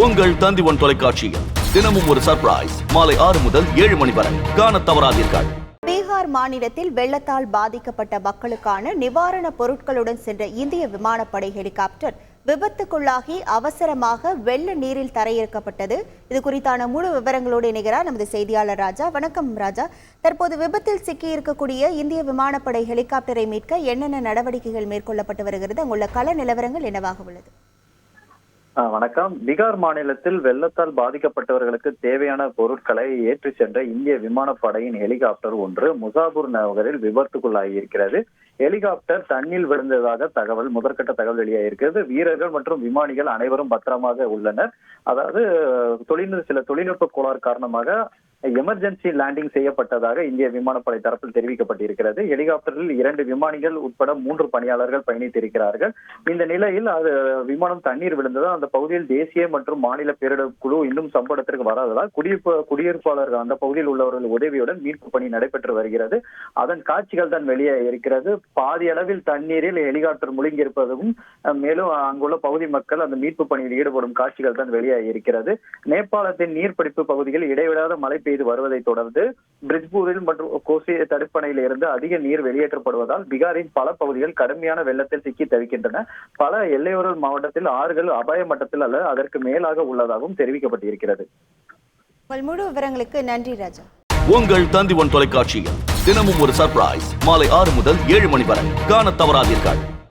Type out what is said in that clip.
உங்கள் தந்திவன் தொலைக்காட்சியில் தினமும் ஒரு சர்ப்ரைஸ் மாலை ஆறு முதல் ஏழு மணி வரை. காண தவறாதீர்கள். பீகார் மாநிலத்தில் வெள்ளத்தால் பாதிக்கப்பட்ட மக்களுக்கான நிவாரணப் பொருட்களுடன் சென்ற இந்திய விமானப்படை ஹெலிகாப்டர் விபத்துக்குள்ளாகி அவசரமாக வெள்ள நீரில் தரையிறக்கப்பட்டது. இது குறித்தான முழு விவரங்களோடு இணைகிறார் நமது செய்தியாளர் ராஜா. வணக்கம் ராஜா. தற்போது விபத்தில் சிக்கி இருக்கக்கூடிய இந்திய விமானப்படை ஹெலிகாப்டரை மீட்க என்னென்ன நடவடிக்கைகள் மேற்கொள்ளப்பட்டு வருகிறது? அங்குள்ள கள நிலவரங்கள் என்னவாக உள்ளது? வணக்கம். பீகார் மாநிலத்தில் வெள்ளத்தால் பாதிக்கப்பட்டவர்களுக்கு தேவையான பொருட்களை ஏற்றி சென்ற இந்திய விமானப்படையின் ஹெலிகாப்டர் ஒன்று முசாபூர் நகரில் விபத்துக்குள்ளாகி இருக்கிறது. ஹெலிகாப்டர் தண்ணில் விழுந்ததாக தகவல் முதற்கட்ட தகவல் வெளியாகியிருக்கிறது. வீரர்கள் மற்றும் விமானிகள் அனைவரும் பத்திரமாக உள்ளனர். அதாவது தொழில்நுட்ப சில தொழில்நுட்ப கோளாறு காரணமாக எமர்ஜென்சி லேண்டிங் செய்யப்பட்டதாக இந்திய விமானப்படை தரப்பில் தெரிவிக்கப்பட்டிருக்கிறது. ஹெலிகாப்டரில் இரண்டு விமானிகள் உட்பட மூன்று பணியாளர்கள் பயணித்திருக்கிறார்கள். இந்த நிலையில் அது விமானம் தண்ணீர் விழுந்ததால் அந்த பகுதியில் தேசிய மற்றும் மாநில பேரிடர் குழு இன்னும் சம்பவத்திற்கு வராததால் குடியிருப்பு குடியிருப்பாளர்கள் அந்த பகுதியில் உள்ளவர்கள் உதவியுடன் மீட்பு பணி நடைபெற்று வருகிறது. அதன் காட்சிகள் தான் வெளியே இருக்கிறது. பாதி அளவில் தண்ணீரில் ஹெலிகாப்டர் முழுங்கியிருப்பதும் மேலும் அங்குள்ள பகுதி மக்கள் அந்த மீட்பு பணியில் ஈடுபடும் காட்சிகள் தான் வெளியே இருக்கிறது. நேபாளத்தின் நீர்பிடிப்பு பகுதியில் இடைவிடாத மழை பெய்து வருவதை தொடர்ந்து பிரிட்ஜ்பூரில் மற்றும் கோசி தடுப்பணையில் இருந்து அதிக நீர் வெளியேற்றப்படுவதால் பீகாரின் பல பகுதிகள் கடுமையான வெள்ளத்தில் சிக்கி தவிக்கின்றன. பல எல்லையோர மாவட்டத்தில் ஆறுகள் அபாய மட்டத்தில் அல்ல அதற்கு மேலாக உள்ளதாகவும் தெரிவிக்கப்பட்டிருக்கிறது. முழு விவரங்களுக்கு நன்றி ராஜா. உங்கள் தந்திவன் தொலைக்காட்சியில் தினமும் ஒரு சர்ப்ரைஸ் மாலை ஆறு முதல் ஏழு மணி வரை. காணத் தவறாதீர்கள்.